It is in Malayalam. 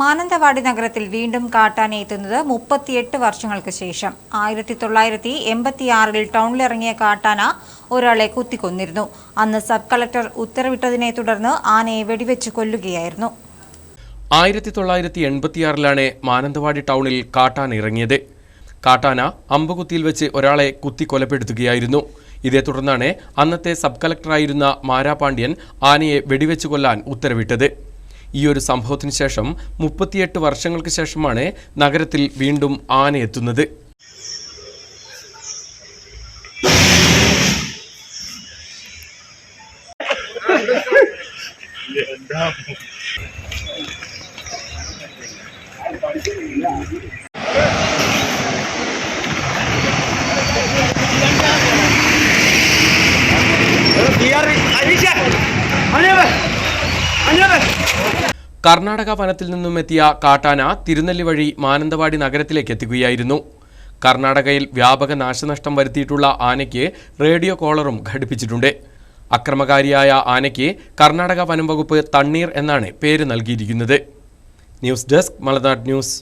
മാനന്തവാടി നഗരത്തിൽ വീണ്ടും കാട്ടാനയെത്തുന്നത് മുപ്പത്തിയെട്ട് വർഷങ്ങൾക്ക് ശേഷം. ആയിരത്തി തൊള്ളായിരത്തി എൺപത്തിയാറിൽ ടൗണിലിറങ്ങിയ കാട്ടാന ഒരാളെ കുത്തിക്കൊന്നിരുന്നു. അന്ന് സബ് കളക്ടർ ഉത്തരവിട്ടതിനെ തുടർന്ന് ആനയെ വെടിവെച്ച് കൊല്ലുകയായിരുന്നു. ആയിരത്തി തൊള്ളായിരത്തി എൺപത്തിയാറിലാണ് മാനന്തവാടി ടൗണിൽ കാട്ടാന ഇറങ്ങിയത്. കാട്ടാന അമ്പുകുത്തിയിൽ വെച്ച് ഒരാളെ കുത്തി കൊലപ്പെടുത്തുകയായിരുന്നു ഇതേ തുടർന്നാണ് അന്നത്തെ സബ് കളക്ടറായിരുന്ന മാരാപാണ്ഡ്യൻ ആനയെ വെടിവെച്ച് കൊല്ലാൻ ഉത്തരവിട്ടത്. ഈ ഒരു സംഭവത്തിന് ശേഷം മുപ്പത്തിയെട്ട് വർഷങ്ങൾക്ക് ശേഷമാണ് നഗരത്തിൽ വീണ്ടും ആന എത്തുന്നത്. കർണാടക വനത്തിൽ നിന്നും എത്തിയ കാട്ടാന തിരുനെല്ലി വഴി മാനന്തവാടി നഗരത്തിലേക്ക് എത്തുകയായിരുന്നു. കർണാടകയിൽ വ്യാപക നാശനഷ്ടം വരുത്തിയിട്ടുള്ള ആനയ്ക്ക് റേഡിയോ കോളറും ഘടിപ്പിച്ചിട്ടുണ്ട്. അക്രമകാരിയായ ആനയ്ക്ക് കർണാടക വനം വകുപ്പ് തണ്ണീർ എന്നാണ് പേര് നൽകിയിരിക്കുന്നത്. News desk Malanad news.